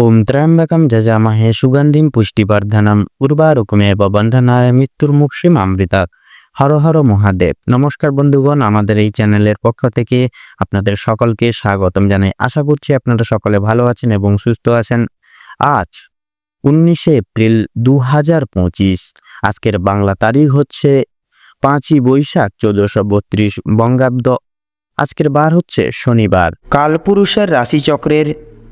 ওম ত্র্যম্বকম যজামহে সুগন্ধিম পুষ্টিবর্ধনম উর্বারুকমেব বন্ধনায় মৃত্যুর মৃত্যুর্মুক্ষিম অমৃতা হর হর মহাদেব নমস্কার বন্ধুগণ, আমাদের এই চ্যানেলের পক্ষ থেকে আপনাদের সকলকে স্বাগতম জানাই। আশা করছি আপনারা সকলে ভালো আছেন এবং সুস্থ আছেন। আজ উনিশে এপ্রিল দু হাজার পঁচিশ, আজকের বাংলা তারিখ হচ্ছে পাঁচই বৈশাখ চোদ্দশো বত্রিশ বঙ্গাব্দ। আজকের বার হচ্ছে শনিবার। কালপুরুষের রাশিচক্রের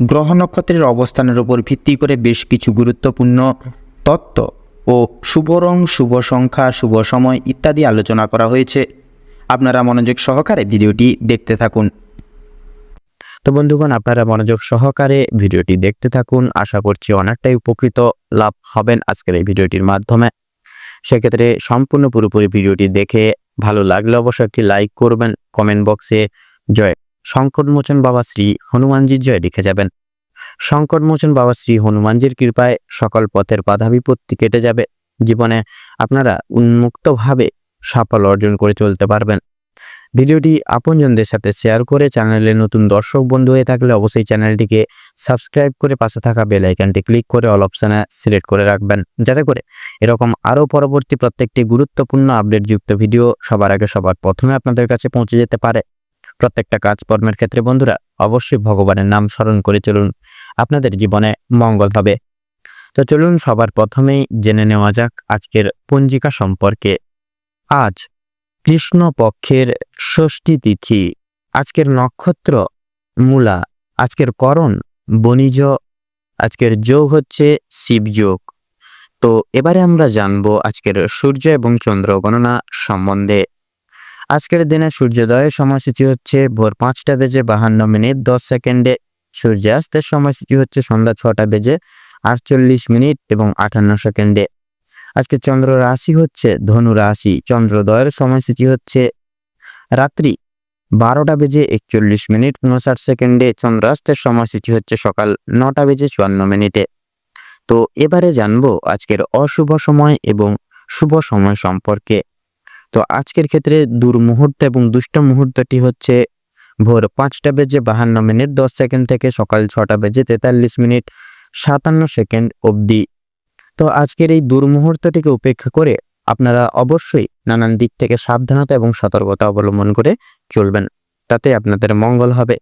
গ্রহ নক্ষত্রের অবস্থানের উপর ভিত্তি করে বেশ কিছু গুরুত্বপূর্ণ তত্ত্ব ও শুভ রং, শুভ সংখ্যা, শুভ সময় ইত্যাদি আলোচনা করা হয়েছে। আপনারা মনোযোগ সহকারে ভিডিওটি দেখতে থাকুন। তো বন্ধুগণ, আপনারা মনোযোগ সহকারে ভিডিওটি দেখতে থাকুন। আশা করছি অনেকটাই উপকৃত লাভ হবেন আজকের এই ভিডিওটির মাধ্যমে। সেক্ষেত্রে সম্পূর্ণ পুরোপুরি ভিডিওটি দেখে ভালো লাগলে অবশ্যই একটি লাইক করবেন। কমেন্ট বক্সে জয়। সংকটমোচন বাবা শ্রী হনুমানজির জয় লিখে যাবেন। সংকটমোচন বাবা শ্রী হনুমানজির কৃপায় সকল পথের বাধা বিপত্তি কেটে যাবে। জীবনে আপনারা উন্মুক্তভাবে সাফল্য অর্জন করে চলতে পারবেন। ভিডিওটি আপনজনদের সাথে শেয়ার করে চ্যানেলে নতুন দর্শক বন্ধু হয়ে থাকলে অবশ্যই চ্যানেলটিকে সাবস্ক্রাইব করে পাশে থাকা বেল আইকনটি ক্লিক করে অল অপশানে সিলেক্ট করে রাখবেন। যাতে করে এরকম আরও পরবর্তী প্রত্যেকটি গুরুত্বপূর্ণ আপডেটযুক্ত ভিডিও সবার আগে সবার প্রথমে আপনাদের কাছে পৌঁছে যেতে পারে। প্রত্যেকটা কাজকর্মের ক্ষেত্রে বন্ধুরা অবশ্যই ভগবানের নাম স্মরণ করে চলুন। আপনাদের জীবনে মঙ্গল হবে। তো চলুন সবার প্রথমেই জেনে নেওয়া যাক আজকের পঞ্জিকা সম্পর্কে। আজ কৃষ্ণ পক্ষের ষষ্ঠী তিথি, আজকের নক্ষত্র মূলা, আজকের করণ বণিজ, আজকের যোগ হচ্ছে শিবযোগ তো এবারে আমরা জানব আজকের সূর্য এবং চন্দ্র গণনা সম্বন্ধে। আজকের দিনে সূর্যোদয়ের সময়সূচি হচ্ছে ভোর পাঁচটা বেজে বাহান্ন মিনিট, দশ সেকেন্ডে সূর্যাস্তের সময়সূচি হচ্ছে সন্ধ্যা ছটা বেজে আটচল্লিশ মিনিট এবং আটান্ন সেকেন্ডে। আজকে চন্দ্র রাশি হচ্ছে ধনু রাশি। চন্দ্রোদয়ের সময়সূচি হচ্ছে রাত্রি বারোটা বেজে একচল্লিশ মিনিট, উনষাট সেকেন্ডে চন্দ্রাস্তের সময়সূচি হচ্ছে সকাল নটা বেজে চুয়ান্ন মিনিটে। তো এবারে জানব আজকের অশুভ সময় এবং শুভ সময় সম্পর্কে। তো আজকের ক্ষেত্রে দুর্মুহূর্ত এবং দুষ্ট মুহূর্তটি হচ্ছে ভোর পাঁচটা বেজে বাহান্ন মিনিট, দশ সেকেন্ড থেকে সকাল ছটা বেজে তেতাল্লিশ মিনিট, সাতান্ন সেকেন্ড অবধি। তো আজকের এই দুর্মুহূর্তটিকে উপেক্ষা করে আপনারা অবশ্যই নানান দিক থেকে সাবধানতা এবং সতর্কতা অবলম্বন করে চলবেন, তাতে আপনাদের মঙ্গল হবে।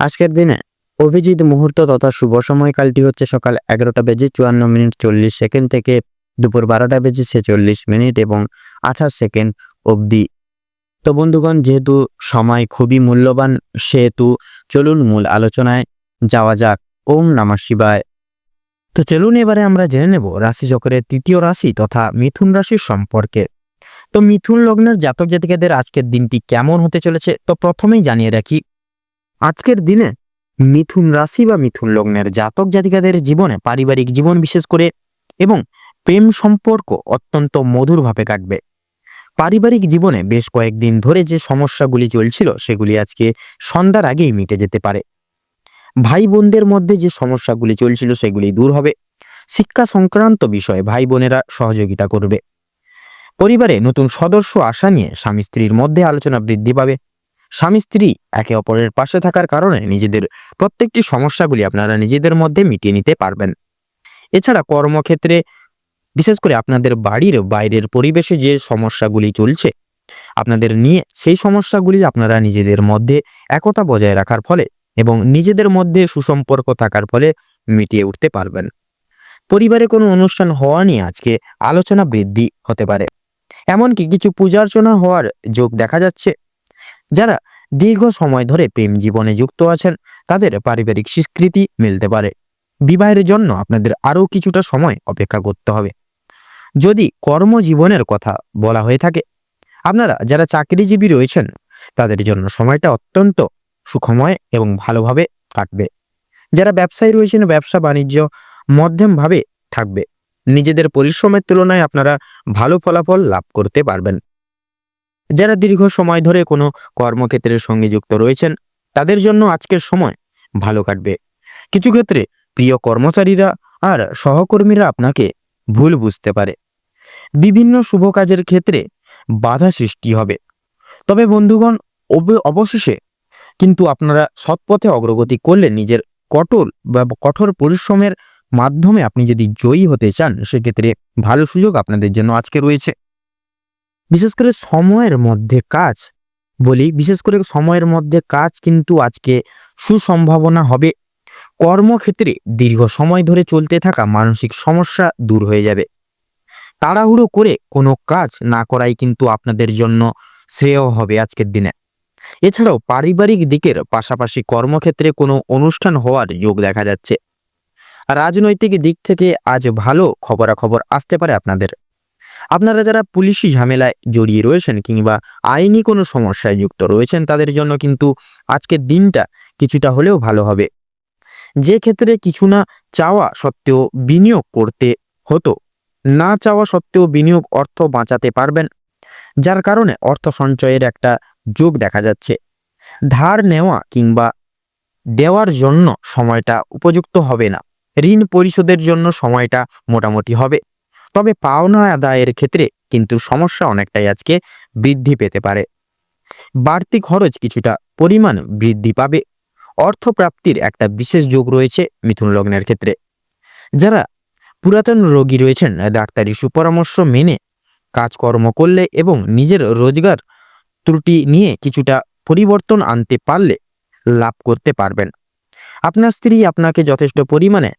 আজকের দিনে অভিজিৎ মুহূর্ত তথা শুভ সময়কালটি হচ্ছে সকাল এগারোটা বেজে চুয়ান্ন মিনিট চল্লিশ সেকেন্ড থেকে দুপুর বারোটা বেজে ছেচল্লিশ মিনিট এবং আঠাশ সেকেন্ড অবধি। তো বন্ধুগণ, যেহেতু সময় খুবই মূল্যবান, সেহেতু চলুন মূল আলোচনায় যাওয়া যাক। ওম নমঃ শিবায়। তো চলুন এবারে আমরা জেনে নেব রাশি চক্রের তৃতীয় রাশি তথা মিথুন রাশির সম্পর্কে। তো মিথুন লগ্নের জাতক জাতিকাদের আজকের দিনটি কেমন হতে চলেছে, তো প্রথমেই জানিয়ে রাখি, আজকের দিনে মিথুন রাশি বা মিথুন লগ্নের জাতক জাতিকাদের জীবনে পারিবারিক জীবন বিশেষ করে এবং প্রেম সম্পর্ক অত্যন্ত মধুরভাবে কাটবে। পারিবারিক জীবনে বেশ কয়েকদিন ধরে যে সমস্যাগুলি চলছিল, সেগুলি আজকে সন্ধ্যার আগেই মিটে যেতে পারে। ভাই বোনদের মধ্যে যে সমস্যাগুলি চলছিল, সেগুলি দূর হবে। শিক্ষা সংক্রান্ত বিষয়ে ভাই বোনেরা সহযোগিতা করবে। পরিবারে নতুন সদস্য আসা নিয়ে স্বামী স্ত্রীর মধ্যে আলোচনা বৃদ্ধি পাবে। স্বামী স্ত্রী একে অপরের পাশে থাকার কারণে নিজেদের প্রত্যেকটি সমস্যাগুলি আপনারা নিজেদের মধ্যে মিটিয়ে নিতে পারবেন। এছাড়া কর্মক্ষেত্রে বিশেষ করে আপনাদের বাড়ির বাইরের পরিবেশে যে সমস্যাগুলি চলছে, আপনাদের নিয়ে সেই সমস্যাগুলি আপনারা নিজেদের মধ্যে একতা বজায় রাখার ফলে এবং নিজেদের মধ্যে সুসম্পর্ক থাকার ফলে মিটিয়ে উঠতে পারবেন। পরিবারে কোনো অনুষ্ঠান হওয়া নিয়ে আজকে আলোচনা বৃদ্ধি হতে পারে। এমনকি কিছু পূজার্চনা হওয়ার যোগ দেখা যাচ্ছে। যারা দীর্ঘ সময় ধরে প্রেম জীবনে যুক্ত আছেন, তাদের পারিবারিক স্বীকৃতি মিলতে পারে। বিবাহের জন্য আপনাদের আরও কিছুটা সময় অপেক্ষা করতে হবে। যদি কর্মজীবনের কথা বলা হয়ে থাকে, আপনারা যারা চাকরিজীবী রয়েছেন, তাদের জন্য সময়টা অত্যন্ত সুখময় এবং ভালোভাবে কাটবে। যারা ব্যবসায়ী রয়েছেন, ব্যবসা বাণিজ্য মধ্যমভাবে থাকবে, নিজেদের পরিশ্রমের তুলনায় আপনারা ভালো ফলাফল লাভ করতে পারবেন। যারা দীর্ঘ সময় ধরে কোনো কর্মক্ষেত্রের সঙ্গে যুক্ত রয়েছেন, তাদের জন্য আজকের সময় ভালো কাটবে। কিছু ক্ষেত্রে প্রিয় কর্মচারীরা আর সহকর্মীরা আপনাকে ভুল বুঝতে পারে। বিভিন্ন শুভ কাজের ক্ষেত্রে বাধা সৃষ্টি হবে। তবে বন্ধুগণ, অব- অবশেষে কিন্তু আপনারা সৎপথে অগ্রগতি করলে নিজের কঠোর বা কঠোর পরিশ্রমের মাধ্যমে আপনি যদি জয়ী হতে চান, সেক্ষেত্রে ভালো সুযোগ আপনাদের জন্য আজকে রয়েছে। বিশেষ করে সময়ের মধ্যে কাজ বলি, বিশেষ করে সময়ের মধ্যে কাজ কিন্তু আজকে সুসম্ভাবনা হবে। কর্মক্ষেত্রে দীর্ঘ সময় ধরে চলতে থাকা মানসিক সমস্যা দূর হয়ে যাবে। তাড়াহুড়ো করে কোনো কাজ না করাই কিন্তু আপনাদের জন্য শ্রেয় হবে আজকের দিনে। এছাড়াও পারিবারিক দিকের পাশাপাশি কর্মক্ষেত্রে কোনো অনুষ্ঠান হওয়ার যোগ দেখা যাচ্ছে। রাজনৈতিক দিক থেকে আজ ভালো খবরাখবর আসতে পারে আপনাদের। আপনারা যারা পুলিশি ঝামেলায় জড়িয়ে রয়েছেন কিংবা আইনি কোনো সমস্যায় যুক্ত রয়েছেন, তাদের জন্য কিন্তু আজকের দিনটা কিছুটা হলেও ভালো হবে। যে ক্ষেত্রে কিছু না চাওয়া সত্ত্বেও বিনিয়োগ করতে হতো না চাওয়া সত্ত্বেও বিনিয়োগ অর্থ বাঁচাতে পারবেন। যার কারণে অর্থ সঞ্চয়ের একটা যোগ দেখা যাচ্ছে। ধার নেওয়া কিংবা দেওয়ার জন্য সময়টা উপযুক্ত হবে না। ঋণ পরিশোধের জন্য সময়টা মোটামুটি হবে। তবে পাওনা আদায়ের ক্ষেত্রে কিন্তু সমস্যা অনেকটাই আজকে বৃদ্ধি পেতে পারে। বাড়তি খরচ কিছুটা পরিমাণ বৃদ্ধি পাবে। অর্থপ্রাপ্তির একটা বিশেষ যোগ রয়েছে মিথুন লগ্নের ক্ষেত্রে। যারা পুরাতন রোগী রয়েছেন। ডাক্তারি সুপরামর্শ মেনে কাজকর্ম করলে এবং নিজের রোজগার ত্রুটি নিয়ে কিছুটা পরিবর্তন আনতে পারলে লাভ করতে পারবেন। আপনার স্ত্রী আপনাকে যথেষ্ট পরিমাণে,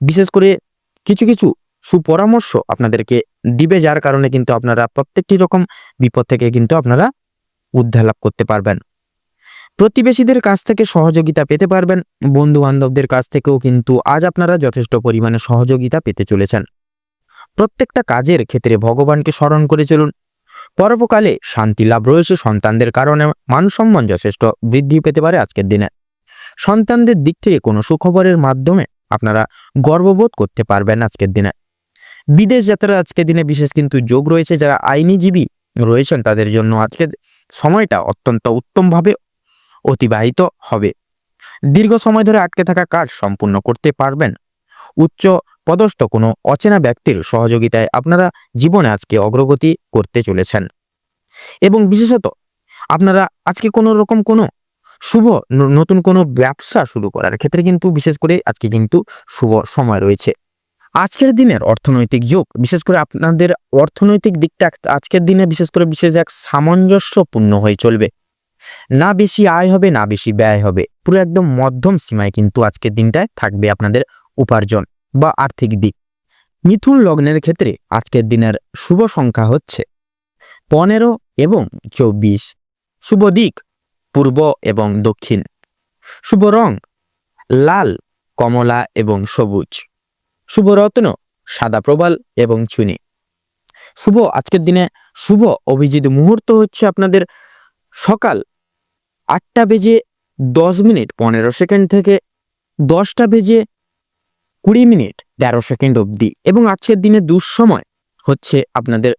বিশেষ করে কিছু কিছু সুপরামর্শ আপনাদেরকে দিবে, যার কারণে কিন্তু আপনারা প্রত্যেকটি রকম বিপদ থেকে কিন্তু আপনারা উদ্ধার লাভ করতে পারবেন। প্রতিবেশীদের কাছ থেকে সহযোগিতা পেতে পারবেন বন্ধু বান্ধবদের কাছ থেকেও কিন্তু আজ আপনারা যথেষ্ট পরিমাণে সহযোগিতা পেতে চলেছেন। প্রত্যেকটা কাজের ক্ষেত্রে ভগবানকে স্মরণ করে চলুন। পরবকালে শান্তি লাভ রয়েছে সন্তানদের কারণে মান সম্মান যথেষ্ট বৃদ্ধি পেতে পারে আজকের দিনে। সন্তানদের দিক থেকে কোনো সুখবরের মাধ্যমে আপনারা গর্ববোধ করতে পারবেন আজকের দিনে। বিদেশ যাত্রা আজকের দিনে বিশেষ কিন্তু যোগ রয়েছে, যারা আইনিজীবী রয়েছেন তাদের জন্য আজকের সময়টা অত্যন্ত উত্তমভাবে অতিবাহিত হবে। দীর্ঘ সময় ধরে আটকে থাকা কাজ সম্পূর্ণ করতে পারবেন। উচ্চ পদস্থ কোনো অচেনা ব্যক্তির সহযোগিতায় আপনারা জীবনে আজকে অগ্রগতি করতে চলেছেন। এবং বিশেষত আপনারা আজকে কোনো রকম কোনো শুভ নতুন কোনো ব্যবসা শুরু করার ক্ষেত্রে কিন্তু বিশেষ করে আজকে কিন্তু শুভ সময় রয়েছে। আজকের দিনের অর্থনৈতিক যোগ, বিশেষ করে আপনাদের অর্থনৈতিক দিকটা আজকের দিনে বিশেষ করে বিশেষ এক সামঞ্জস্যপূর্ণ হয়ে চলবে। না বেশি আয় হবে, না বেশি ব্যয় হবে। পুরো একদম মধ্যম সীমায় কিন্তু আজকের দিনটায় থাকবে আপনাদের উপার্জন বা আর্থিক দিক। মিথুন লগ্নের ক্ষেত্রে আজকের দিনের শুভ সংখ্যা হচ্ছে পনেরো এবং চব্বিশ। শুভ দিক পূর্ব এবং দক্ষিণ। শুভ রং লাল, কমলা এবং সবুজ। শুভ রত্ন সাদা প্রবাল এবং চুনি। শুভ আজকের দিনে শুভ অভিজিৎ মুহূর্ত হচ্ছে আপনাদের সকাল আটটা বেজে দশ মিনিট, পনেরো সেকেন্ড থেকে দশটা বেজে কুড়ি মিনিট, তেরো সেকেন্ড অবধি। এবং আজকের দিনে দুঃসময় হচ্ছে আপনাদের।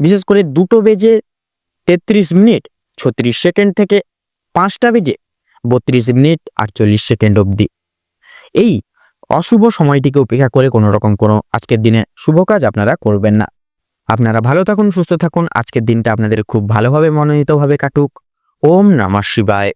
বিশেষ করে দুটো বেজে তেত্রিশ মিনিট, ছত্রিশ সেকেন্ড থেকে পাঁচটা বেজে বত্রিশ মিনিট, আটচল্লিশ সেকেন্ড অবধি। এই অশুভ সময়টিকে উপেক্ষা করে কোনো রকম কোনো আজকের দিনে শুভ কাজ আপনারা করবেন না। আপনারা ভালো থাকুন, সুস্থ থাকুন। আজকের দিনটা আপনাদের খুব ভালোভাবে মনোনীতভাবে কাটুক। ওম নমঃ শিবায়।